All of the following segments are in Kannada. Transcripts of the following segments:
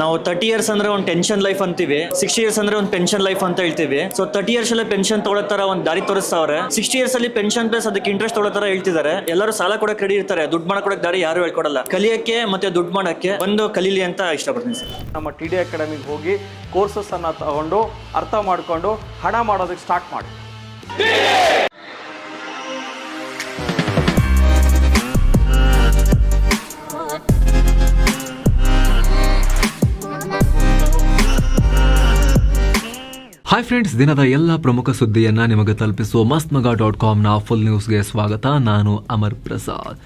ನಾವು ತರ್ಟಿ ಇಯರ್ಸ್ ಅಂದ್ರೆ ಒಂದು ಟೆನ್ಷನ್ ಲೈಫ್ ಅಂತೀವಿ. ಸಿಕ್ಸ್ಟಿ ಇಯರ್ಸ್ ಅಂದ್ರೆ ಒಂದು ಪೆನ್ಷನ್ ಲೈಫ್ ಅಂತ ಹೇಳ್ತೀವಿ. ಸೊ ತರ್ಟಿ ಇಯರ್ಸ್ ಅಲ್ಲಿ ಪೆನ್ಷನ್ ತಗೊಳ್ಳೋ ತರ ಒಂದು ದಾರಿ ತೋರಿಸ್ತಾವ್ರೆ. ಸಿಕ್ಸ್ಟಿ ಇಯರ್ಸ್ ಅಲ್ಲಿ ಪೆನ್ಷನ್ ಪ್ಲಸ್ ಅದಕ್ಕೆ ಇಂಟ್ರೆಸ್ಟ್ ತಗೊಳ್ಳೋ ತರ ಹೇಳ್ತಿದ್ದಾರೆ ಎಲ್ಲರೂ ಸಾಲ ಕೂಡ ರೆಡಿ ಇರ್ತಾರೆ. ದುಡ್ಡು ಮಾಡ್ಕೊಡಕ್ ದಾರಿ ಯಾರು ಹೇಳ್ಕೊಡಲ್ಲ. ಕಲಿಯಕ್ಕೆ ಮತ್ತೆ ದುಡ್ಡು ಮಾಡಕ್ಕೆ ಬಂದು ಕಲೀಲಿ ಅಂತ ಇಷ್ಟಪಡ್ತೀನಿ ಸರ್. ನಮ್ಮ ಟಿ ಡಿ ಅಕಾಡೆಮಿಗೆ ಹೋಗಿ ಕೋರ್ಸಸ್ ಅನ್ನ ತಗೊಂಡು ಅರ್ಥ ಮಾಡಿಕೊಂಡು ಹಣ ಮಾಡೋದಕ್ಕೆ ಸ್ಟಾರ್ಟ್ ಮಾಡಿ. ಹಾಯ್ ಫ್ರೆಂಡ್ಸ್ ದಿನದ ಎಲ್ಲ ಪ್ರಮುಖ ಸುದ್ದಿಯನ್ನ ನಿಮಗೆ ತಲುಪಿಸುವ ಮಸ್ತ್ ಮಗ ಡಾಟ್ ಕಾಮ್ನ ಫುಲ್ ನ್ಯೂಸ್ಗೆ ಸ್ವಾಗತ. ನಾನು ಅಮರ್ ಪ್ರಸಾದ್.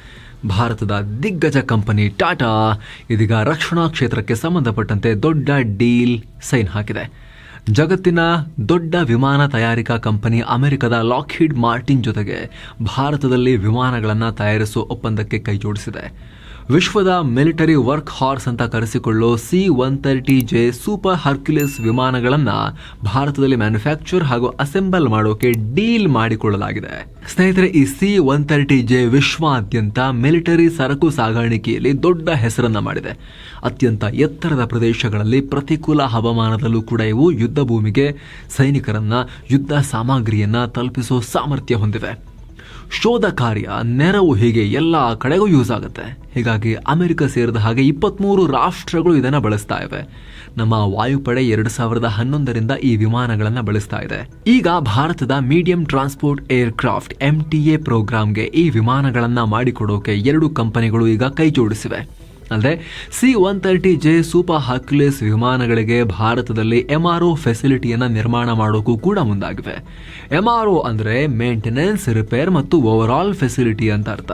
ಭಾರತದ ದಿಗ್ಗಜ ಕಂಪನಿ ಟಾಟಾ ಇದೀಗ ರಕ್ಷಣಾ ಕ್ಷೇತ್ರಕ್ಕೆ ಸಂಬಂಧಪಟ್ಟಂತೆ ದೊಡ್ಡ ಡೀಲ್ ಸೈನ್ ಹಾಕಿದೆ. ಜಗತ್ತಿನ ದೊಡ್ಡ ವಿಮಾನ ತಯಾರಿಕಾ ಕಂಪನಿ ಅಮೆರಿಕದ ಲಾಕ್ಹೀಡ್ ಮಾರ್ಟಿನ್ ಜೊತೆಗೆ ಭಾರತದಲ್ಲಿ ವಿಮಾನಗಳನ್ನು ತಯಾರಿಸುವ ಒಪ್ಪಂದಕ್ಕೆ ಕೈಜೋಡಿಸಿದೆ. ವಿಶ್ವದ ಮಿಲಿಟರಿ ವರ್ಕ್ ಹಾರ್ಸ್ ಅಂತ ಕರೆಸಿಕೊಳ್ಳೋ C one thirty J super Hercules ವಿಮಾನಗಳನ್ನು ಭಾರತದಲ್ಲಿ ಮ್ಯಾನುಫ್ಯಾಕ್ಚರ್ ಹಾಗೂ ಅಸೆಂಬಲ್ ಮಾಡೋಕೆ ಡೀಲ್ ಮಾಡಿಕೊಳ್ಳಲಾಗಿದೆ. ಸ್ನೇಹಿತರೆ, ಈ ಸಿ ಒನ್ ತರ್ಟಿ ಜೆ ವಿಶ್ವಾದ್ಯಂತ ಮಿಲಿಟರಿ ಸರಕು ಸಾಗಾಣಿಕೆಯಲ್ಲಿ ದೊಡ್ಡ ಹೆಸರನ್ನ ಮಾಡಿದೆ. ಅತ್ಯಂತ ಎತ್ತರದ ಪ್ರದೇಶಗಳಲ್ಲಿ ಪ್ರತಿಕೂಲ ಹವಾಮಾನದಲ್ಲೂ ಕೂಡ ಇವು ಯುದ್ಧ ಭೂಮಿಗೆ ಸೈನಿಕರನ್ನ, ಯುದ್ಧ ಸಾಮಗ್ರಿಯನ್ನ ತಲುಪಿಸೋ ಸಾಮರ್ಥ್ಯ ಹೊಂದಿವೆ. ಶೋಧ ಕಾರ್ಯ, ನೆರವು ಹೀಗೆ ಎಲ್ಲ ಕಡೆಗೂ ಯೂಸ್ ಆಗುತ್ತೆ. ಹೀಗಾಗಿ ಅಮೆರಿಕ ಸೇರಿದ ಹಾಗೆ ಇಪ್ಪತ್ತ್ಮೂರು ರಾಷ್ಟ್ರಗಳು ಇದನ್ನು ಬಳಸ್ತಾ ಇವೆ. ನಮ್ಮ ವಾಯುಪಡೆ ಎರಡು ಸಾವಿರದ ಹನ್ನೊಂದರಿಂದ ಈ ವಿಮಾನಗಳನ್ನು ಬಳಸ್ತಾ ಇದೆ. ಈಗ ಭಾರತದ medium transport aircraft M T A ಪ್ರೋಗ್ರಾಂಗೆ ಈ ವಿಮಾನಗಳನ್ನು ಮಾಡಿಕೊಡೋಕೆ ಎರಡು ಕಂಪನಿಗಳು ಈಗ ಕೈ ಜೋಡಿಸಿವೆ ಅಂದರೆ C one thirty J super Hercules ವಿಮಾನಗಳಿಗೆ ಭಾರತದಲ್ಲಿ ಎಂಆರ್ಒ ಫೆಸಿಲಿಟಿಯನ್ನು ನಿರ್ಮಾಣ ಮಾಡೋಕ್ಕೂ ಕೂಡ ಮುಂದಾಗಿವೆ. ಎಂಆರ್ಒ ಅಂದರೆ ಮೇಂಟೆನೆನ್ಸ್ ರಿಪೇರ್ ಮತ್ತು ಓವರ್ ಆಲ್ ಫೆಸಿಲಿಟಿ ಅಂತ ಅರ್ಥ.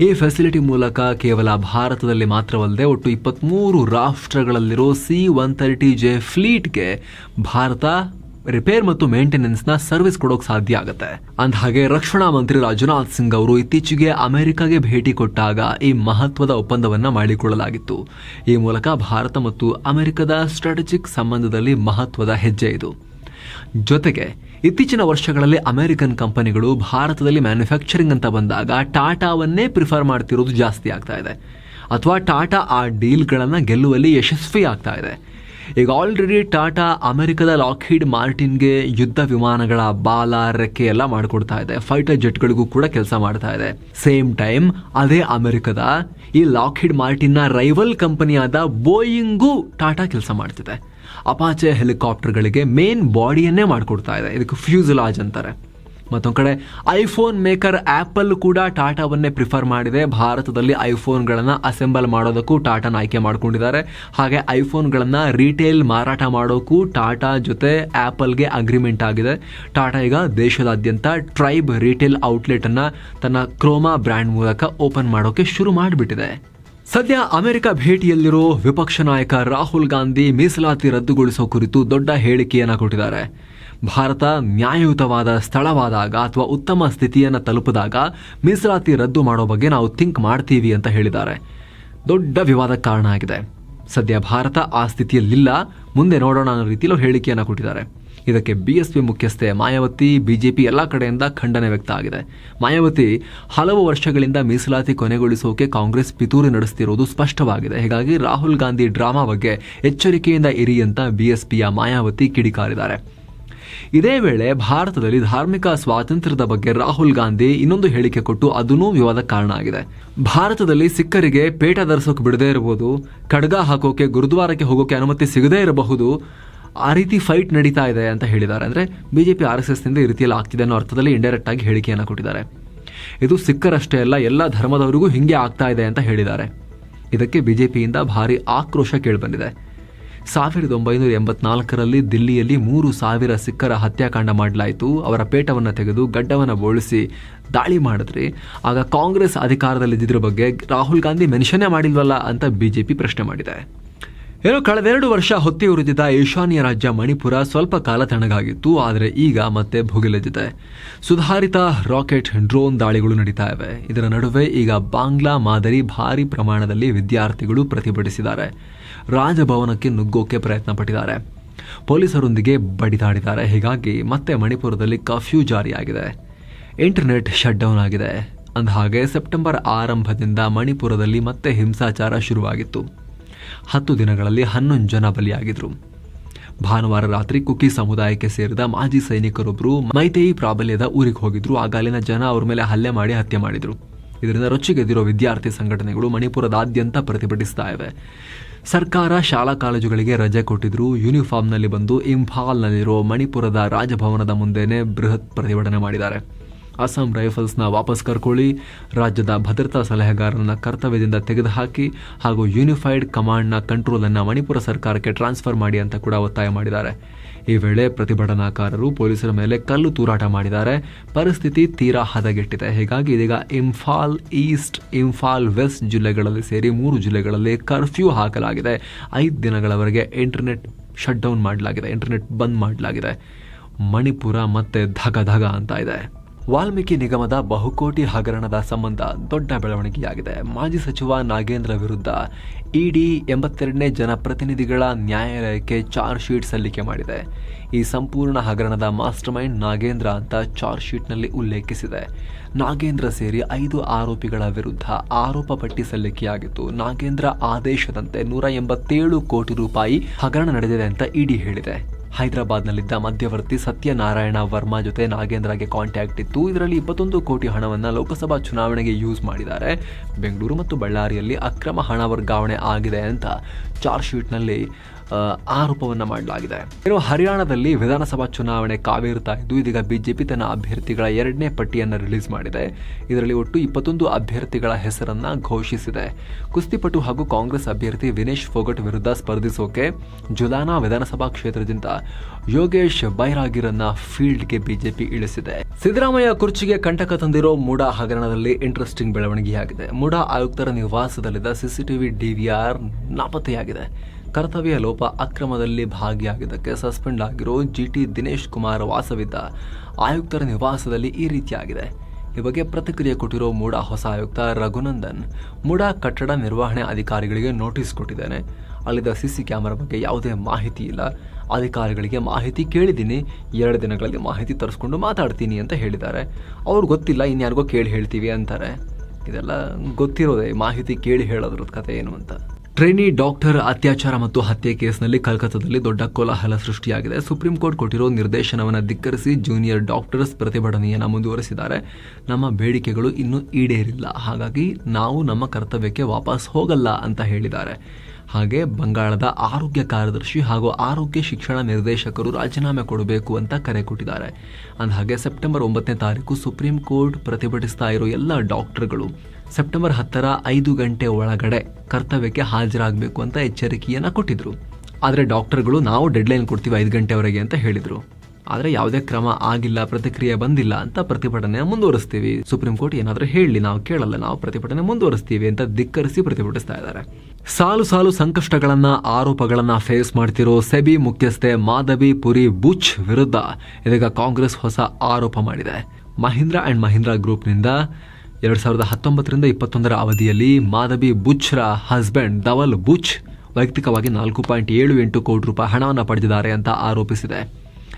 ಈ ಫೆಸಿಲಿಟಿ ಮೂಲಕ ಕೇವಲ ಭಾರತದಲ್ಲಿ ಮಾತ್ರವಲ್ಲದೆ ಒಟ್ಟು ಇಪ್ಪತ್ತ್ಮೂರು ರಾಷ್ಟ್ರಗಳಲ್ಲಿರೋ ಸಿ ಒನ್ ತರ್ಟಿ ಜೆ ಫ್ಲೀಟ್ಗೆ ಭಾರತ ರಿಪೇರ್ ಮತ್ತು ಮೇಂಟೆನೆನ್ಸ್ನ ಸರ್ವಿಸ್ ಕೊಡೋಕೆ ಸಾಧ್ಯ ಆಗುತ್ತೆ. ಅಂದ ಹಾಗೆ ರಕ್ಷಣಾ ಮಂತ್ರಿ ರಾಜನಾಥ್ ಸಿಂಗ್ ಅವರು ಇತ್ತೀಚೆಗೆ ಅಮೆರಿಕಾಗೆ ಭೇಟಿ ಕೊಟ್ಟಾಗ ಈ ಮಹತ್ವದ ಒಪ್ಪಂದವನ್ನ ಮಾಡಿಕೊಳ್ಳಲಾಗಿತ್ತು. ಈ ಮೂಲಕ ಭಾರತ ಮತ್ತು ಅಮೆರಿಕದ ಸ್ಟ್ರಾಟಜಿಕ್ ಸಂಬಂಧದಲ್ಲಿ ಮಹತ್ವದ ಹೆಜ್ಜೆ ಇದು. ಜೊತೆಗೆ, ಇತ್ತೀಚಿನ ವರ್ಷಗಳಲ್ಲಿ ಅಮೆರಿಕನ್ ಕಂಪನಿಗಳು ಭಾರತದಲ್ಲಿ ಮ್ಯಾನುಫ್ಯಾಕ್ಚರಿಂಗ್ ಅಂತ ಬಂದಾಗ ಟಾಟಾವನ್ನೇ ಪ್ರಿಫರ್ ಮಾಡ್ತಿರೋದು ಜಾಸ್ತಿ ಆಗ್ತಾ ಇದೆ. ಅಥವಾ ಟಾಟಾ ಆ ಡೀಲ್ಗಳನ್ನು ಗೆಲ್ಲುವಲ್ಲಿ ಯಶಸ್ವಿ ಆಗ್ತಾ ಇದೆ. ಈಗ ಆಲ್ರೆಡಿ ಟಾಟಾ ಅಮೆರಿಕದ ಲಾಕ್ಹೀಡ್ ಮಾರ್ಟಿನ್ಗೆ ಯುದ್ಧ ವಿಮಾನಗಳ ಬಾಲ, ರೆಕ್ಕೆ ಎಲ್ಲ ಮಾಡಿಕೊಡ್ತಾ ಇದೆ. ಫೈಟರ್ ಜೆಟ್ಗಳಿಗೂ ಕೂಡ ಕೆಲಸ ಮಾಡ್ತಾ ಇದೆ. ಸೇಮ್ ಟೈಮ್ ಅದೇ ಅಮೆರಿಕದ ಈ ಲಾಕ್ಹೀಡ್ ಮಾರ್ಟಿನ್ನ ರೈವಲ್ ಕಂಪನಿಯಾದ ಬೋಯಿಂಗೂ ಟಾಟಾ ಕೆಲಸ ಮಾಡ್ತಿದೆ. ಅಪಾಚೆ ಹೆಲಿಕಾಪ್ಟರ್ಗಳಿಗೆ ಮೇನ್ ಬಾಡಿಯನ್ನೇ ಮಾಡಿಕೊಡ್ತಾ ಇದೆ. ಇದಕ್ಕೆ ಫ್ಯೂಸಲಾಜ್ ಅಂತಾರೆ. ಮತ್ತೊಂದು ಕಡೆ, ಐಫೋನ್ ಮೇಕರ್ ಆ್ಯಪಲ್ ಕೂಡ ಟಾಟಾವನ್ನೇ ಪ್ರಿಫರ್ ಮಾಡಿದೆ. ಭಾರತದಲ್ಲಿ ಐಫೋನ್ಗಳನ್ನು ಅಸೆಂಬಲ್ ಮಾಡೋದಕ್ಕೂ ಟಾಟಾನ ಆಯ್ಕೆ ಮಾಡ್ಕೊಂಡಿದ್ದಾರೆ. ಹಾಗೆ ಐಫೋನ್ಗಳನ್ನು ರಿಟೇಲ್ ಮಾರಾಟ ಮಾಡೋಕ್ಕೂ ಟಾಟಾ ಜೊತೆ ಆ್ಯಪಲ್ಗೆ ಅಗ್ರಿಮೆಂಟ್ ಆಗಿದೆ. ಟಾಟಾ ಈಗ ದೇಶದಾದ್ಯಂತ ಟ್ರೈಬ್ ರೀಟೇಲ್ ಔಟ್ಲೆಟನ್ನು ತನ್ನ ಕ್ರೋಮಾ ಬ್ರ್ಯಾಂಡ್ ಮೂಲಕ ಓಪನ್ ಮಾಡೋಕೆ ಶುರು ಮಾಡಿಬಿಟ್ಟಿದೆ. ಸದ್ಯ ಅಮೆರಿಕ ಭೇಟಿಯಲ್ಲಿರೋ ವಿಪಕ್ಷ ನಾಯಕ ರಾಹುಲ್ ಗಾಂಧಿ ಮೀಸಲಾತಿ ರದ್ದುಗೊಳಿಸೋ ಕುರಿತು ದೊಡ್ಡ ಹೇಳಿಕೆಯನ್ನ ಕೊಟ್ಟಿದ್ದಾರೆ. ಭಾರತ ನ್ಯಾಯಯುತವಾದ ಸ್ಥಳವಾದಾಗ ಅಥವಾ ಉತ್ತಮ ಸ್ಥಿತಿಯನ್ನು ತಲುಪಿದಾಗ ಮೀಸಲಾತಿ ರದ್ದು ಮಾಡೋ ಬಗ್ಗೆ ನಾವು ಥಿಂಕ್ ಮಾಡ್ತೀವಿ ಅಂತ ಹೇಳಿದ್ದಾರೆ. ದೊಡ್ಡ ವಿವಾದಕ್ಕೆ ಕಾರಣ ಆಗಿದೆ. ಸದ್ಯ ಭಾರತ ಆ ಸ್ಥಿತಿಯಲ್ಲಿಲ್ಲ. ಮುಂದೆ ನೋಡೋಣ ಅನ್ನೋ ರೀತಿಯಲ್ಲೂ ಹೇಳಿಕೆಯನ್ನು ಕೊಟ್ಟಿದ್ದಾರೆ. ಇದಕ್ಕೆ ಬಿ ಎಸ್ ಪಿ ಮುಖ್ಯಸ್ಥೆ ಮಾಯಾವತಿ ಬಿಜೆಪಿ ಎಲ್ಲ ಕಡೆಯಿಂದ ಖಂಡನೆ ವ್ಯಕ್ತ ಆಗಿದೆ. ಮಾಯಾವತಿ, ಹಲವು ವರ್ಷಗಳಿಂದ ಮೀಸಲಾತಿ ಕೊನೆಗೊಳಿಸೋಕೆ ಕಾಂಗ್ರೆಸ್ ಪಿತೂರಿ ನಡೆಸ್ತಿರೋದು ಸ್ಪಷ್ಟವಾಗಿದೆ. ಹೀಗಾಗಿ ರಾಹುಲ್ ಗಾಂಧಿ ಡ್ರಾಮಾ ಬಗ್ಗೆ ಎಚ್ಚರಿಕೆಯಿಂದ ಇರಿ ಅಂತ ಬಿಎಸ್ಪಿಯ ಮಾಯಾವತಿ ಕಿಡಿಕಾರಿದ್ದಾರೆ. ಇದೇ ವೇಳೆ ಭಾರತದಲ್ಲಿ ಧಾರ್ಮಿಕ ಸ್ವಾತಂತ್ರ್ಯದ ಬಗ್ಗೆ ರಾಹುಲ್ ಗಾಂಧಿ ಇನ್ನೊಂದು ಹೇಳಿಕೆ ಕೊಟ್ಟು ಅದನ್ನೂ ವಿವಾದ ಕಾರಣ ಆಗಿದೆ. ಭಾರತದಲ್ಲಿ ಸಿಖ್ಖರಿಗೆ ಪೇಟ ಧರಿಸೋಕೆ ಬಿಡದೇ ಇರಬಹುದು, ಖಡ್ಗ ಹಾಕೋಕೆ, ಗುರುದ್ವಾರಕ್ಕೆ ಹೋಗೋಕೆ ಅನುಮತಿ ಸಿಗದೇ ಇರಬಹುದು, ಆ ರೀತಿ ಫೈಟ್ ನಡೀತಾ ಇದೆ ಅಂತ ಹೇಳಿದ್ದಾರೆ. ಅಂದರೆ ಬಿಜೆಪಿ ಆರ್ ಎಸ್ ಎಸ್ನಿಂದ ಈ ರೀತಿಯಲ್ಲಿ ಆಗ್ತಿದೆ ಅನ್ನೋ ಅರ್ಥದಲ್ಲಿ ಇಂಡೈರೆಕ್ಟ್ ಆಗಿ ಹೇಳಿಕೆಯನ್ನು ಕೊಟ್ಟಿದ್ದಾರೆ. ಇದು ಸಿಖ್ಖರಷ್ಟೇ ಅಲ್ಲ, ಎಲ್ಲ ಧರ್ಮದವರಿಗೂ ಹಿಂಗೆ ಆಗ್ತಾ ಇದೆ ಅಂತ ಹೇಳಿದ್ದಾರೆ. ಇದಕ್ಕೆ ಬಿಜೆಪಿಯಿಂದ ಭಾರಿ ಆಕ್ರೋಶ ಕೇಳಿಬಂದಿದೆ. ಸಾವಿರದ ಒಂಬೈನೂರ ಎಂಬತ್ನಾಲ್ಕರಲ್ಲಿ ದಿಲ್ಲಿಯಲ್ಲಿ ಮೂರು ಸಾವಿರ ಸಿಖ್ಖರ ಹತ್ಯಾಕಾಂಡ ಮಾಡಲಾಯಿತು. ಅವರ ಪೇಟವನ್ನು ತೆಗೆದು ಗಡ್ಡವನ್ನು ಬೋಳಿಸಿ ದಾಳಿ ಮಾಡಿದ್ರಿ ಆಗ ಕಾಂಗ್ರೆಸ್ ಅಧಿಕಾರದಲ್ಲಿದ್ದಿದ್ರ ಬಗ್ಗೆ ರಾಹುಲ್ ಗಾಂಧಿ ಮೆನ್ಷನ್ನೇ ಮಾಡಿಲ್ವಲ್ಲ ಅಂತ ಬಿಜೆಪಿ ಪ್ರಶ್ನೆ ಮಾಡಿದೆ. ಏನು ಕಳೆದೆರಡು ವರ್ಷ ಹೊತ್ತಿ ಉರಿದಿದ್ದ ಈಶಾನ್ಯ ರಾಜ್ಯ ಮಣಿಪುರ ಸ್ವಲ್ಪ ಕಾಲ ತಣಗಾಗಿತ್ತು ಆದರೆ ಈಗ ಮತ್ತೆ ಭುಗಿಲೆದಿದೆ ಸುಧಾರಿತ ರಾಕೆಟ್, ಡ್ರೋನ್ ದಾಳಿಗಳು ನಡೀತಾ ಇವೆ. ಇದರ ನಡುವೆ ಈಗ ಬಾಂಗ್ಲಾ ಮಾದರಿ ಭಾರಿ ಪ್ರಮಾಣದಲ್ಲಿ ವಿದ್ಯಾರ್ಥಿಗಳು ಪ್ರತಿಭಟಿಸಿದ್ದಾರೆ. ರಾಜಭವನಕ್ಕೆ ನುಗ್ಗೋಕೆ ಪ್ರಯತ್ನ ಪಟ್ಟಿದ್ದಾರೆ ಪೊಲೀಸರೊಂದಿಗೆ ಬಡಿದಾಡಿದ್ದಾರೆ. ಹೀಗಾಗಿ ಮತ್ತೆ ಮಣಿಪುರದಲ್ಲಿ ಕರ್ಫ್ಯೂ ಜಾರಿಯಾಗಿದೆ. ಇಂಟರ್ನೆಟ್ ಶಟ್ ಡೌನ್ ಆಗಿದೆ. ಅಂದಹಾಗೆ ಸೆಪ್ಟೆಂಬರ್ ಆರಂಭದಿಂದ ಮಣಿಪುರದಲ್ಲಿ ಮತ್ತೆ ಹಿಂಸಾಚಾರ ಶುರುವಾಗಿತ್ತು. ಹತ್ತು ದಿನಗಳಲ್ಲಿ ಹನ್ನೊಂದು ಜನ ಬಲಿಯಾಗಿದ್ರು. ಭಾನುವಾರ ರಾತ್ರಿ ಕುಕಿ ಸಮುದಾಯಕ್ಕೆ ಸೇರಿದ ಮಾಜಿ ಸೈನಿಕರೊಬ್ಬರು ಮೈತೇಯಿ ಪ್ರಾಬಲ್ಯದ ಊರಿಗೆ ಹೋಗಿದ್ರು. ಆಗ ಜನ ಅವ್ರ ಮೇಲೆ ಹಲ್ಲೆ ಮಾಡಿ ಹತ್ಯೆ ಮಾಡಿದ್ರು. ಇದರಿಂದ ರೊಚ್ಚಿಗೆದ್ದಿರೋ ವಿದ್ಯಾರ್ಥಿ ಸಂಘಟನೆಗಳು ಮಣಿಪುರದಾದ್ಯಂತ ಪ್ರತಿಭಟಿಸ್ತಾ ಇವೆ. ಸರ್ಕಾರ ಶಾಲಾ ಕಾಲೇಜುಗಳಿಗೆ ರಜೆ ಕೊಟ್ಟಿದ್ರು ಯೂನಿಫಾರ್ಮ್ನಲ್ಲಿ ಬಂದು ಇಂಫಾಲ್ನಲ್ಲಿರೋ ಮಣಿಪುರದ ರಾಜಭವನದ ಮುಂದೆನೆ ಬೃಹತ್ ಪ್ರತಿಭಟನೆ ಮಾಡಿದ್ದಾರೆ. ಅಸ್ಸಾಂ ರೈಫಲ್ಸ್ನ ವಾಪಸ್ ಕರ್ಕೊಳ್ಳಿ, ರಾಜ್ಯದ ಭದ್ರತಾ ಸಲಹೆಗಾರನ ಕರ್ತವ್ಯದಿಂದ ತೆಗೆದುಹಾಕಿ ಹಾಗೂ ಯೂನಿಫೈಡ್ ಕಮಾಂಡ್ನ ಕಂಟ್ರೋಲನ್ನು ಮಣಿಪುರ ಸರ್ಕಾರಕ್ಕೆ ಟ್ರಾನ್ಸ್ಫರ್ ಮಾಡಿ ಅಂತ ಕೂಡ ಒತ್ತಾಯ ಮಾಡಿದ್ದಾರೆ. ಈ ವೇಳೆ ಪ್ರತಿಭಟನಾಕಾರರು ಪೊಲೀಸರ ಮೇಲೆ ಕಲ್ಲು ತೂರಾಟ ಮಾಡಿದ್ದಾರೆ. ಪರಿಸ್ಥಿತಿ ತೀರಾ ಹದಗೆಟ್ಟಿದೆ. ಹೀಗಾಗಿ ಇದೀಗ ಇಂಫಾಲ್ ಈಸ್ಟ್, ಇಂಫಾಲ್ ವೆಸ್ಟ್ ಜಿಲ್ಲೆಗಳಲ್ಲಿ ಸೇರಿ ಮೂರು ಜಿಲ್ಲೆಗಳಲ್ಲಿ ಕರ್ಫ್ಯೂ ಹಾಕಲಾಗಿದೆ. ಐದು ದಿನಗಳವರೆಗೆ ಇಂಟರ್ನೆಟ್ ಶಟ್ ಡೌನ್ ಮಾಡಲಾಗಿದೆ. ಇಂಟರ್ನೆಟ್ ಬಂದ್ ಮಾಡಲಾಗಿದೆ. ಮಣಿಪುರ ಮತ್ತೆ ಧಗ ಧಗ ಅಂತ ಇದೆ. ವಾಲ್ಮೀಕಿ ನಿಗಮದ ಬಹುಕೋಟಿ ಹಗರಣದ ಸಂಬಂಧ ದೊಡ್ಡ ಬೆಳವಣಿಗೆಯಾಗಿದೆ. ಮಾಜಿ ಸಚಿವ ನಾಗೇಂದ್ರ ವಿರುದ್ಧ ಇಡಿ ಎಂಬತ್ತೆರಡನೇ ಜನಪ್ರತಿನಿಧಿಗಳ ನ್ಯಾಯಾಲಯಕ್ಕೆ ಚಾರ್ಜ್ ಶೀಟ್ ಸಲ್ಲಿಕೆ ಮಾಡಿದೆ. ಈ ಸಂಪೂರ್ಣ ಹಗರಣದ ಮಾಸ್ಟರ್ ಮೈಂಡ್ ನಾಗೇಂದ್ರ ಅಂತ ಚಾರ್ಜ್ ಶೀಟ್ನಲ್ಲಿ ಉಲ್ಲೇಖಿಸಿದೆ. ನಾಗೇಂದ್ರ ಸೇರಿ ಐದು ಆರೋಪಿಗಳ ವಿರುದ್ಧ ಆರೋಪ ಪಟ್ಟಿ ಸಲ್ಲಿಕೆಯಾಗಿತ್ತು. ನಾಗೇಂದ್ರ ಆದೇಶದಂತೆ ನೂರ ಎಂಬತ್ತೇಳು ಕೋಟಿ ರೂಪಾಯಿ ಹಗರಣ ನಡೆದಿದೆ ಅಂತ ಇಡಿ ಹೇಳಿದೆ. ಹೈದರಾಬಾದ್ನಲ್ಲಿದ್ದ ಮಧ್ಯವರ್ತಿ ಸತ್ಯನಾರಾಯಣ ವರ್ಮಾ ಜೊತೆ ನಾಗೇಂದ್ರಗೆ ಕಾಂಟ್ಯಾಕ್ಟ್ ಇತ್ತು. ಇದರಲ್ಲಿ ಇಪ್ಪತ್ತೊಂದು ಕೋಟಿ ಹಣವನ್ನು ಲೋಕಸಭಾ ಚುನಾವಣೆಗೆ ಯೂಸ್ ಮಾಡಿದ್ದಾರೆ. ಬೆಂಗಳೂರು ಮತ್ತು ಬಳ್ಳಾರಿಯಲ್ಲಿ ಅಕ್ರಮ ಹಣ ವರ್ಗಾವಣೆ ಆಗಿದೆ ಅಂತ ಚಾರ್ಜ್ ಶೀಟ್ನಲ್ಲಿ ಆರೋಪವನ್ನ ಮಾಡಲಾಗಿದೆ. ಇನ್ನು ಹರಿಯಾಣದಲ್ಲಿ ವಿಧಾನಸಭಾ ಚುನಾವಣೆ ಕಾವೇರುತ್ತಾ ಇದ್ದು, ಇದೀಗ ಬಿಜೆಪಿ ತನ್ನ ಅಭ್ಯರ್ಥಿಗಳ ಎರಡನೇ ಪಟ್ಟಿಯನ್ನು ರಿಲೀಸ್ ಮಾಡಿದೆ. ಇದರಲ್ಲಿ ಒಟ್ಟು ಇಪ್ಪತ್ತೊಂದು ಅಭ್ಯರ್ಥಿಗಳ ಹೆಸರನ್ನ ಘೋಷಿಸಿದೆ. ಕುಸ್ತಿಪಟು ಹಾಗೂ ಕಾಂಗ್ರೆಸ್ ಅಭ್ಯರ್ಥಿ ವಿನೇಶ್ ಫೋಗಟ್ ವಿರುದ್ಧ ಸ್ಪರ್ಧಿಸೋಕೆ ಜುಲಾನಾ ವಿಧಾನಸಭಾ ಕ್ಷೇತ್ರದಿಂದ ಯೋಗೇಶ್ ಬೈರಾಗಿರನ್ನ ಫೀಲ್ಡ್ಗೆ ಬಿಜೆಪಿ ಇಳಿಸಿದೆ. ಸಿದ್ದರಾಮಯ್ಯ ಕುರ್ಚಿಗೆ ಕಂಟಕ ತಂದಿರೋ ಮೂಡಾ ಹಗರಣದಲ್ಲಿ ಇಂಟ್ರೆಸ್ಟಿಂಗ್ ಬೆಳವಣಿಗೆಯಾಗಿದೆ. ಮೂಡಾ ಆಯುಕ್ತರ ನಿವಾಸದಲ್ಲಿದ್ದ ಸಿಸಿಟಿವಿ ಡಿವಿಆರ್ ನಾಪತ್ತೆಯಾಗಿದೆ. ಕರ್ತವ್ಯ ಲೋಪ ಅಕ್ರಮದಲ್ಲಿ ಭಾಗಿಯಾಗಿದ್ದಕ್ಕೆ ಸಸ್ಪೆಂಡ್ ಆಗಿರೋ ಜಿಟಿ ದಿನೇಶ್ ಕುಮಾರ್ ವಾಸವಿದ್ದ ಆಯುಕ್ತರ ನಿವಾಸದಲ್ಲಿ ಈ ರೀತಿಯಾಗಿದೆ. ಈ ಬಗ್ಗೆ ಪ್ರತಿಕ್ರಿಯೆ ಕೊಟ್ಟಿರೋ ಮೂಡಾ ಹೊಸ ಆಯುಕ್ತ ರಘುನಂದನ್, ಮೂಡಾ ಕಟ್ಟಡ ನಿರ್ವಹಣೆ ಅಧಿಕಾರಿಗಳಿಗೆ ನೋಟಿಸ್ ಕೊಟ್ಟಿದ್ದೇನೆ. ಅಲ್ಲಿದ್ದ ಸಿಸಿ ಕ್ಯಾಮೆರಾ ಬಗ್ಗೆ ಯಾವುದೇ ಮಾಹಿತಿ ಇಲ್ಲ. ಅಧಿಕಾರಿಗಳಿಗೆ ಮಾಹಿತಿ ಕೇಳಿದ್ದೀನಿ. ಎರಡು ದಿನಗಳಲ್ಲಿ ಮಾಹಿತಿ ತರಿಸ್ಕೊಂಡು ಮಾತಾಡ್ತೀನಿ ಅಂತ ಹೇಳಿದ್ದಾರೆ. ಅವ್ರು ಗೊತ್ತಿಲ್ಲ, ಇನ್ಯಾರಿಗೋ ಕೇಳಿ ಹೇಳ್ತೀವಿ ಅಂತಾರೆ. ಇದೆಲ್ಲ ಗೊತ್ತಿರೋದೆ, ಮಾಹಿತಿ ಕೇಳಿ ಹೇಳೋದ್ರದ್ದು ಕಥೆ ಏನು ಅಂತ. ಟ್ರೈನಿ ಡಾಕ್ಟರ್ ಅತ್ಯಾಚಾರ ಮತ್ತು ಹತ್ಯೆ ಕೇಸ್ನಲ್ಲಿ ಕಲ್ಕತ್ತಾದಲ್ಲಿ ದೊಡ್ಡ ಕೋಲಾಹಲ ಸೃಷ್ಟಿಯಾಗಿದೆ. ಸುಪ್ರೀಂ ಕೋರ್ಟ್ ಕೊಟ್ಟಿರೋ ನಿರ್ದೇಶನವನ್ನು ಧಿಕ್ಕರಿಸಿ ಜೂನಿಯರ್ ಡಾಕ್ಟರ್ಸ್ ಪ್ರತಿಭಟನೆಯನ್ನು ಮುಂದುವರೆಸಿದ್ದಾರೆ. ನಮ್ಮ ಬೇಡಿಕೆಗಳು ಇನ್ನೂ ಈಡೇರಿಲ್ಲ. ಹಾಗಾಗಿ ನಾವು ನಮ್ಮ ಕರ್ತವ್ಯಕ್ಕೆ ವಾಪಸ್ ಹೋಗಲ್ಲ ಅಂತ ಹೇಳಿದ್ದಾರೆ. ಹಾಗೆ ಬಂಗಾಳದ ಆರೋಗ್ಯ ಕಾರ್ಯದರ್ಶಿ ಹಾಗೂ ಆರೋಗ್ಯ ಶಿಕ್ಷಣ ನಿರ್ದೇಶಕರು ರಾಜೀನಾಮೆ ಕೊಡಬೇಕು ಅಂತ ಕರೆ ಕೊಟ್ಟಿದ್ದಾರೆ. ಅಂದಹಾಗೆ ಸೆಪ್ಟೆಂಬರ್ ಒಂಬತ್ತನೇ ತಾರೀಕು ಸುಪ್ರೀಂ ಕೋರ್ಟ್ ಪ್ರತಿಭಟಿಸ್ತಾ ಇರೋ ಎಲ್ಲ ಡಾಕ್ಟರ್ಗಳು ಸೆಪ್ಟೆಂಬರ್ ಹತ್ತರ ಐದು ಗಂಟೆ ಒಳಗಡೆ ಕರ್ತವ್ಯಕ್ಕೆ ಹಾಜರಾಗಬೇಕು ಅಂತ ಎಚ್ಚರಿಕೆಯನ್ನು ಕೊಟ್ಟಿದ್ರು. ಆದರೆ ಡಾಕ್ಟರ್ಗಳು ನಾವು ಡೆಡ್ಲೈನ್ ಕೊಡ್ತೀವಿ ಐದು ಗಂಟೆವರೆಗೆ ಅಂತ ಹೇಳಿದರು. ಆದರೆ ಯಾವುದೇ ಕ್ರಮ ಆಗಿಲ್ಲ, ಪ್ರತಿಕ್ರಿಯೆ ಬಂದಿಲ್ಲ ಅಂತ ಪ್ರತಿಭಟನೆ ಮುಂದುವರಿಸ್ತೀವಿ. ಸುಪ್ರೀಂ ಕೋರ್ಟ್ ಏನಾದರೂ ಹೇಳಿ ನಾವು ಕೇಳಲ್ಲ, ನಾವು ಪ್ರತಿಭಟನೆ ಮುಂದುವರಿಸ್ತೀವಿ ಅಂತ ಧಿಕ್ಕರಿಸಿ ಪ್ರತಿಭಟಿಸ್ತಾ ಇದ್ದಾರೆ. ಸಾಲು ಸಾಲು ಸಂಕಷ್ಟಗಳನ್ನ, ಆರೋಪಗಳನ್ನ ಫೇಸ್ ಮಾಡ್ತಿರೋ ಸೆಬಿ ಮುಖ್ಯಸ್ಥೆ ಮಾಧವಿ ಪುರಿ ಬುಚ್ ವಿರುದ್ಧ ಇದೀಗ ಕಾಂಗ್ರೆಸ್ ಹೊಸ ಆರೋಪ ಮಾಡಿದೆ. ಮಹೀಂದ್ರ ಅಂಡ್ ಮಹೀಂದ್ರ ಗ್ರೂಪ್ನಿಂದ ಎರಡ್ ಸಾವಿರದ ಹತ್ತೊಂಬತ್ತರಿಂದ ಇಪ್ಪತ್ತೊಂದರ ಅವಧಿಯಲ್ಲಿ ಮಾಧವಿ ಬುಚ್ರ ಹಸ್ಬೆಂಡ್ ಧವಲ್ ಬುಚ್ ವೈಯಕ್ತಿಕವಾಗಿ ನಾಲ್ಕು ಪಾಯಿಂಟ್ ಏಳು ಎಂಟು ಕೋಟಿ ರೂಪಾಯಿ ಹಣವನ್ನು ಪಡೆದಿದ್ದಾರೆ ಅಂತ ಆರೋಪಿಸಿದೆ.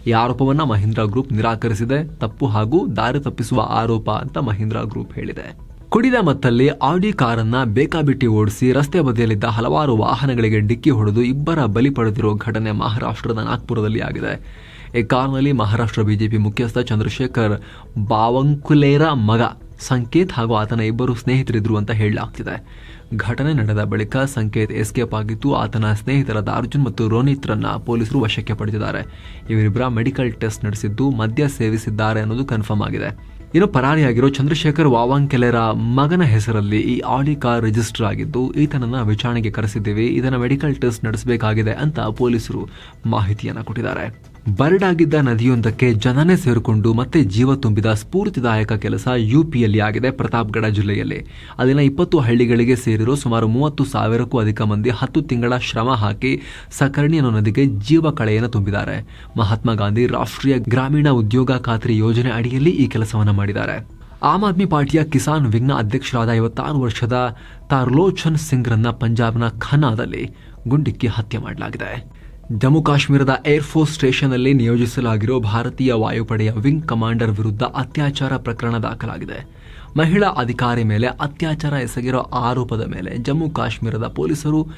ಈ ಆರೋಪವನ್ನು ಮಹೀಂದ್ರಾ ಗ್ರೂಪ್ ನಿರಾಕರಿಸಿದೆ. ತಪ್ಪು ಹಾಗೂ ದಾರಿ ತಪ್ಪಿಸುವ ಆರೋಪ ಅಂತ ಮಹೀಂದ್ರಾ ಗ್ರೂಪ್ ಹೇಳಿದೆ. ಕುಡಿದ ಮತ್ತಲ್ಲಿ ಆಡಿ ಕಾರನ್ನ ಬೇಕಾಬಿಟ್ಟಿ ಓಡಿಸಿ ರಸ್ತೆ ಬದಿಯಲ್ಲಿದ್ದ ಹಲವಾರು ವಾಹನಗಳಿಗೆ ಡಿಕ್ಕಿ ಹೊಡೆದು ಇಬ್ಬರ ಬಲಿ ಪಡೆದಿರುವ ಘಟನೆ ಮಹಾರಾಷ್ಟ್ರದ ನಾಗ್ಪುರದಲ್ಲಿ ಆಗಿದೆ. ಈ ಕಾರ್ನಲ್ಲಿ ಮಹಾರಾಷ್ಟ್ರ ಬಿಜೆಪಿ ಮುಖ್ಯಸ್ಥ ಚಂದ್ರಶೇಖರ್ ಬಾವಂಕುಲೇರ ಮಗ ಸಂಕೇತ್ ಹಾಗೂ ಆತನ ಇಬ್ಬರು ಸ್ನೇಹಿತರಿದ್ರು ಅಂತ ಹೇಳಲಾಗ್ತಿದೆ. ಘಟನೆ ನಡೆದ ಬಳಿಕ ಸಂಕೇತ್ ಎಸ್ಕೇಪ್ ಆಗಿದ್ದು, ಆತನ ಸ್ನೇಹಿತರಾದ ಅರ್ಜುನ್ ಮತ್ತು ರೋನಿತ್ರನ್ನ ಪೊಲೀಸರು ವಶಕ್ಕೆ ಪಡೆದಿದ್ದಾರೆ ಇವರಿಬ್ಬರ ಮೆಡಿಕಲ್ ಟೆಸ್ಟ್ ನಡೆಸಿದ್ದು, ಮದ್ಯ ಸೇವಿಸಿದ್ದಾರೆ ಅನ್ನೋದು ಕನ್ಫರ್ಮ್ ಆಗಿದೆ. ಇನ್ನು ಪರಾರಿಯಾಗಿರೋ ಚಂದ್ರಶೇಖರ್ ವಾವಾಂಕೆಲೆರ ಮಗನ ಹೆಸರಲ್ಲಿ ಈ ಆಡಿ ಕಾರ್ ರಿಜಿಸ್ಟರ್ ಆಗಿದ್ದು, ಈತನನ್ನ ವಿಚಾರಣೆಗೆ ಕರೆಸಿದ್ದೀವಿ, ಇದನ್ನ ಮೆಡಿಕಲ್ ಟೆಸ್ಟ್ ನಡೆಸಬೇಕಾಗಿದೆ ಅಂತ ಪೊಲೀಸರು ಮಾಹಿತಿಯನ್ನ ಕೊಟ್ಟಿದ್ದಾರೆ. ಬರಡಾಗಿದ್ದ ನದಿಯೊಂದಕ್ಕೆ ಜನನೇ ಸೇರಿಕೊಂಡು ಮತ್ತೆ ಜೀವ ತುಂಬಿದ ಸ್ಫೂರ್ತಿದಾಯಕ ಕೆಲಸ ಯುಪಿಯಲ್ಲಿ ಆಗಿದೆ ಪ್ರತಾಪ್ಗಢ ಜಿಲ್ಲೆಯಲ್ಲಿ. ಅಲ್ಲಿನ ಇಪ್ಪತ್ತು ಹಳ್ಳಿಗಳಿಗೆ ಸೇರಿರೋ ಸುಮಾರು ಮೂವತ್ತು ಸಾವಿರಕ್ಕೂ ಅಧಿಕ ಮಂದಿ ಹತ್ತು ತಿಂಗಳ ಶ್ರಮ ಹಾಕಿ ಸಕರ್ಣಿ ಅನ್ನೋ ನದಿಗೆ ಜೀವ ಕಳೆಯನ್ನು ತುಂಬಿದ್ದಾರೆ. ಮಹಾತ್ಮ ಗಾಂಧಿ ರಾಷ್ಟ್ರೀಯ ಗ್ರಾಮೀಣ ಉದ್ಯೋಗ ಖಾತ್ರಿ ಯೋಜನೆ ಅಡಿಯಲ್ಲಿ ಈ ಕೆಲಸವನ್ನು ಮಾಡಿದ್ದಾರೆ. ಆಮ್ ಆದ್ಮಿ ಪಾರ್ಟಿಯ ಕಿಸಾನ್ ವಿಘ್ನ ಅಧ್ಯಕ್ಷರಾದ ಐವತ್ತಾರು ವರ್ಷದ ತಾರ್ಲೋಚನ್ ಸಿಂಗ್ರನ್ನ ಪಂಜಾಬ್ನ ಖನಾದಲ್ಲಿ ಗುಂಡಿಕ್ಕಿ ಹತ್ಯೆ ಮಾಡಲಾಗಿದೆ. ಜಮ್ಮು ಕಾಶ್ಮೀರದ ಏರ್ಫೋರ್ಸ್ ಸ್ಟೇಷನ್ನಲ್ಲಿ ನಿಯೋಜಿಸಲಾಗಿರೋ ಭಾರತೀಯ ವಾಯುಪಡೆಯ ವಿಂಗ್ ಕಮಾಂಡರ್ ವಿರುದ್ಧ ಅತ್ಯಾಚಾರ ಪ್ರಕರಣ ದಾಖಲಾಗಿದೆ. ಮಹಿಳಾ ಅಧಿಕಾರಿ ಮೇಲೆ ಅತ್ಯಾಚಾರ ಎಸಗಿರೋ ಆರೋಪದ ಮೇಲೆ ಜಮ್ಮು ಕಾಶ್ಮೀರದ ಪೊಲೀಸರು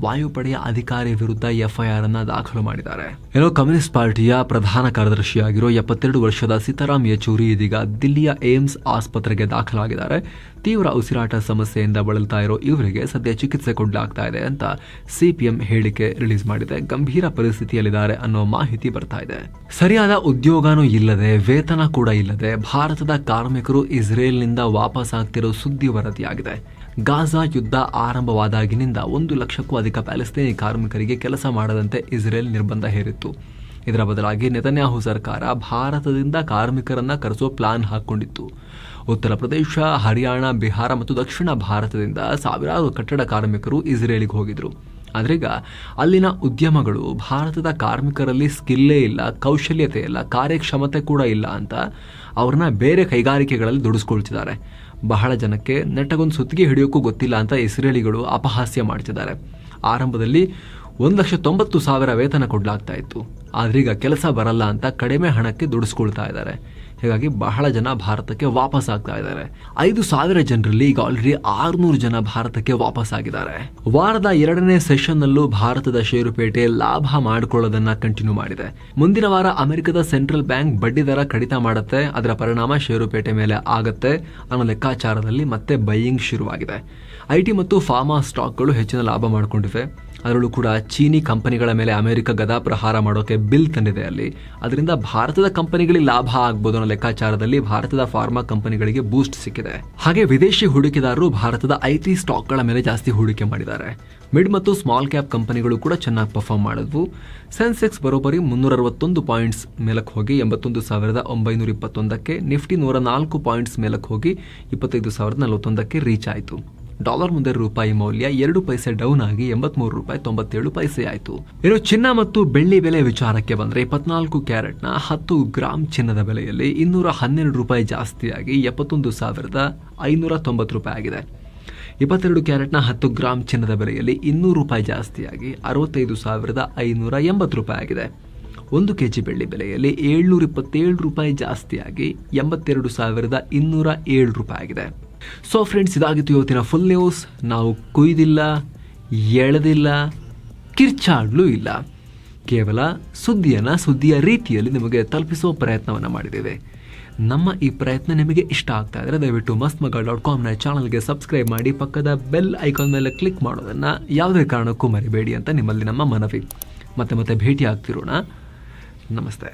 ವಾಯುಪಡೆಯ ಅಧಿಕಾರಿ ವಿರುದ್ಧ ಎಫ್ಐಆರ್ ಅನ್ನ ದಾಖಲು ಮಾಡಿದ್ದಾರೆ. ಏನೋ ಕಮ್ಯುನಿಸ್ಟ್ ಪಾರ್ಟಿಯ ಪ್ರಧಾನ ಕಾರ್ಯದರ್ಶಿಯಾಗಿರೋ ಎಪ್ಪತ್ತೆರಡು ವರ್ಷದ ಸೀತಾರಾಮ್ ಯೆಚೂರಿ ಇದೀಗ ದಿಲ್ಲಿಯ ಏಮ್ಸ್ ಆಸ್ಪತ್ರೆಗೆ ದಾಖಲಾಗಿದ್ದಾರೆ. ತೀವ್ರ ಉಸಿರಾಟ ಸಮಸ್ಯೆಯಿಂದ ಬಳಲ್ತಾ ಇರೋ ಇವರಿಗೆ ಸದ್ಯ ಚಿಕಿತ್ಸೆ ಕೊಡಲಾಗ್ತಾ ಇದೆ ಅಂತ ಸಿಪಿಎಂ ಹೇಳಿಕೆ ರಿಲೀಸ್ ಮಾಡಿದೆ. ಗಂಭೀರ ಪರಿಸ್ಥಿತಿಯಲ್ಲಿದ್ದಾರೆ ಅನ್ನೋ ಮಾಹಿತಿ ಬರ್ತಾ ಇದೆ. ಸರಿಯಾದ ಉದ್ಯೋಗನೂ ಇಲ್ಲದೆ, ವೇತನ ಕೂಡ ಇಲ್ಲದೆ, ಭಾರತದ ಕಾರ್ಮಿಕರು ಇಸ್ರೇಲ್ನಿಂದ ವಾಪಸ್ ಆಗ್ತಿರೋ ಸುದ್ದಿ ವರದಿಯಾಗಿದೆ. ಗಾಜಾ ಯುದ್ಧ ಆರಂಭವಾದಾಗಿನಿಂದ ಒಂದು ಲಕ್ಷಕ್ಕೂ ಅಧಿಕ ಪ್ಯಾಲೆಸ್ತೇನಿ ಕಾರ್ಮಿಕರಿಗೆ ಕೆಲಸ ಮಾಡದಂತೆ ಇಸ್ರೇಲ್ ನಿರ್ಬಂಧ ಹೇರಿತ್ತು. ಇದರ ಬದಲಾಗಿ ನೆತನ್ಯಾಹು ಸರ್ಕಾರ ಭಾರತದಿಂದ ಕಾರ್ಮಿಕರನ್ನ ಕರೆಸೋ ಪ್ಲಾನ್ ಹಾಕೊಂಡಿತ್ತು. ಉತ್ತರ ಪ್ರದೇಶ, ಹರಿಯಾಣ, ಬಿಹಾರ ಮತ್ತು ದಕ್ಷಿಣ ಭಾರತದಿಂದ ಸಾವಿರಾರು ಕಟ್ಟಡ ಕಾರ್ಮಿಕರು ಇಸ್ರೇಲಿಗೆ ಹೋಗಿದ್ರು. ಆದ್ರೀಗ ಅಲ್ಲಿನ ಉದ್ಯಮಗಳು ಭಾರತದ ಕಾರ್ಮಿಕರಲ್ಲಿ ಸ್ಕಿಲ್ಲೇ ಇಲ್ಲ, ಕೌಶಲ್ಯತೆ ಇಲ್ಲ, ಕಾರ್ಯಕ್ಷಮತೆ ಕೂಡ ಇಲ್ಲ ಅಂತ ಅವ್ರನ್ನ ಬೇರೆ ಕೈಗಾರಿಕೆಗಳಲ್ಲಿ ದುಡಿಸ್ಕೊಳ್ತಿದ್ದಾರೆ. ಬಹಳ ಜನಕ್ಕೆ ನೆಟ್ಟಗೊಂದು ಸುತ್ತಿಗೆ ಹಿಡಿಯೋಕ್ಕೂ ಗೊತ್ತಿಲ್ಲ ಅಂತ ಇಸ್ರೇಲಿಗಳು ಅಪಹಾಸ್ಯ ಮಾಡ್ತಿದ್ದಾರೆ. ಆರಂಭದಲ್ಲಿ ಒಂದು ಲಕ್ಷ ತೊಂಬತ್ತು ಸಾವಿರ ವೇತನ ಕೊಡಲಾಗ್ತಾ ಇತ್ತು. ಆದ್ರೀಗ ಕೆಲಸ ಬರಲ್ಲ ಅಂತ ಕಡಿಮೆ ಹಣಕ್ಕೆ ದುಡಿಸ್ಕೊಳ್ತಾ ಇದ್ದಾರೆ. ಹೀಗಾಗಿ ಬಹಳ ಜನ ಭಾರತಕ್ಕೆ ವಾಪಸ್ ಆಗ್ತಾ ಇದ್ದಾರೆ. ಐದು ಸಾವಿರ ಜನರಲ್ಲಿ ಈಗ ಆಲ್ರೆಡಿ ಆರುನೂರು ಜನ ಭಾರತಕ್ಕೆ ವಾಪಸ್ ಆಗಿದ್ದಾರೆ. ವಾರದ ಎರಡನೇ ಸೆಷನ್ ನಲ್ಲೂ ಭಾರತದ ಷೇರುಪೇಟೆ ಲಾಭ ಮಾಡಿಕೊಳ್ಳೋದನ್ನ ಕಂಟಿನ್ಯೂ ಮಾಡಿದೆ. ಮುಂದಿನ ವಾರ ಅಮೆರಿಕದ ಸೆಂಟ್ರಲ್ ಬ್ಯಾಂಕ್ ಬಡ್ಡಿ ದರ ಕಡಿತ ಮಾಡುತ್ತೆ. ಅದರ ಪರಿಣಾಮ ಷೇರುಪೇಟೆ ಮೇಲೆ ಆಗತ್ತೆ ಅನ್ನೋ ಲೆಕ್ಕಾಚಾರದಲ್ಲಿ ಮತ್ತೆ ಬೈಯಿಂಗ್ ಶುರುವಾಗಿದೆ. ಐಟಿ ಮತ್ತು ಫಾರ್ಮಾ ಸ್ಟಾಕ್ಗಳು ಹೆಚ್ಚಿನ ಲಾಭ ಮಾಡಿಕೊಂಡಿವೆ. ಅದರಲ್ಲೂ ಕೂಡ ಚೀನಿ ಕಂಪನಿಗಳ ಮೇಲೆ ಅಮೆರಿಕ ಗದಾ ಪ್ರಹಾರ ಮಾಡೋಕೆ ಬಿಲ್ ತಂದಿದೆ ಅಲ್ಲಿ. ಅದರಿಂದ ಭಾರತದ ಕಂಪನಿಗಳಿಗೆ ಲಾಭ ಆಗ್ಬೋದು ಅನ್ನೋ ಲೆಕ್ಕಾಚಾರದಲ್ಲಿ ಭಾರತದ ಫಾರ್ಮಾ ಕಂಪನಿಗಳಿಗೆ ಬೂಸ್ಟ್ ಸಿಕ್ಕಿದೆ. ಹಾಗೆ ವಿದೇಶಿ ಹೂಡಿಕೆದಾರರು ಭಾರತದ ಐಟಿ ಸ್ಟಾಕ್ಗಳ ಮೇಲೆ ಜಾಸ್ತಿ ಹೂಡಿಕೆ ಮಾಡಿದ್ದಾರೆ. ಮಿಡ್ ಮತ್ತು ಸ್ಮಾಲ್ ಕ್ಯಾಪ್ ಕಂಪನಿಗಳು ಕೂಡ ಚೆನ್ನಾಗಿ ಪರ್ಫಾರ್ಮ್ ಮಾಡಿದ್ವು. ಸೆನ್ಸೆಕ್ಸ್ ಬರೋಬ್ಬರಿ ಮುನ್ನೂರ ಅರವತ್ತೊಂದು ಪಾಯಿಂಟ್ಸ್ ಮೇಲಕ್ಕೆ ಹೋಗಿ ಎಂಬತ್ತೊಂದು ಸಾವಿರದ ಒಂಬೈನೂರ ಇಪ್ಪತ್ತೊಂದಕ್ಕೆ, ನಿಫ್ಟಿ ನೂರ ನಾಲ್ಕು ಪಾಯಿಂಟ್ಸ್ ಮೇಲಕ್ಕೆ ಹೋಗಿ ಇಪ್ಪತ್ತೈದು ಸಾವಿರದ ನಲವತ್ತೊಂದಕ್ಕೆ ರೀಚ್ ಆಯಿತು. ಡಾಲರ್ ಮುಂದೆ ರೂಪಾಯಿ ಮೌಲ್ಯ ಎರಡು ಪೈಸೆ ಡೌನ್ ಆಗಿ ಎಂಬತ್ಮೂರು ರೂಪಾಯಿ ತೊಂಬತ್ತೇಳು ಪೈಸೆ ಆಯಿತು. ಇನ್ನು ಚಿನ್ನ ಮತ್ತು ಬೆಳ್ಳಿ ಬೆಲೆ ವಿಚಾರಕ್ಕೆ ಬಂದ್ರೆ ಇಪ್ಪತ್ನಾಲ್ಕು ಕ್ಯಾರೆಟ್ನ ಹತ್ತು ಗ್ರಾಮ್ ಚಿನ್ನದ ಬೆಲೆಯಲ್ಲಿ ಇನ್ನೂರ ಹನ್ನೆರಡು ರೂಪಾಯಿ ಜಾಸ್ತಿಯಾಗಿ ಎಪ್ಪತ್ತೊಂದು ಸಾವಿರದ ಐನೂರ ತೊಂಬತ್ತು ರೂಪಾಯಿ ಆಗಿದೆ. ಇಪ್ಪತ್ತೆರಡು ಕ್ಯಾರೆಟ್ನ ಹತ್ತು ಗ್ರಾಮ್ ಚಿನ್ನದ ಬೆಲೆಯಲ್ಲಿ ಇನ್ನೂರು ರೂಪಾಯಿ ಜಾಸ್ತಿಯಾಗಿ ಅರವತ್ತೈದು ಸಾವಿರದ ಐನೂರ ಎಂಬತ್ತು ರೂಪಾಯಿ ಆಗಿದೆ. ಒಂದು ಕೆಜಿ ಬೆಳ್ಳಿ ಬೆಲೆಯಲ್ಲಿ ಏಳ್ನೂರ ಇಪ್ಪತ್ತೇಳು ರೂಪಾಯಿ ಜಾಸ್ತಿಯಾಗಿ ಎಂಬತ್ತೆರಡು ಸಾವಿರದ ಇನ್ನೂರ ಏಳು ರೂಪಾಯಿ ಆಗಿದೆ. ಸೊ ಫ್ರೆಂಡ್ಸ್ ಇದಾಗಿತ್ತು ಇವತ್ತಿನ ಫುಲ್ ನ್ಯೂಸ್ ನಾವು ಕುಯ್ದಿಲ್ಲ, ಎಳೆದಿಲ್ಲ, ಕಿರ್ಚಾಡ್ಲೂ ಇಲ್ಲ. ಕೇವಲ ಸುದ್ದಿಯನ್ನು ಸುದ್ದಿಯ ರೀತಿಯಲ್ಲಿ ನಿಮಗೆ ತಲುಪಿಸುವ ಪ್ರಯತ್ನವನ್ನು ಮಾಡಿದ್ದೇವೆ. ನಮ್ಮ ಈ ಪ್ರಯತ್ನ ನಿಮಗೆ ಇಷ್ಟ ಆಗ್ತಾ ಇದ್ರೆ ದಯವಿಟ್ಟು ಮಸ್ತ್ ಮಗ ಡಾಟ್ ಕಾಮ್ನ ಚಾನಲ್ಗೆ ಸಬ್ಸ್ಕ್ರೈಬ್ ಮಾಡಿ, ಪಕ್ಕದ ಬೆಲ್ ಐಕಾನ್ ಮೇಲೆ ಕ್ಲಿಕ್ ಮಾಡೋದನ್ನು ಯಾವುದೇ ಕಾರಣಕ್ಕೂ ಮರಿಬೇಡಿ ಅಂತ ನಿಮ್ಮಲ್ಲಿ ನಮ್ಮ ಮನವಿ. ಮತ್ತೆ ಮತ್ತೆ ಭೇಟಿ ಆಗ್ತಿರೋಣ ನಮಸ್ತೆ.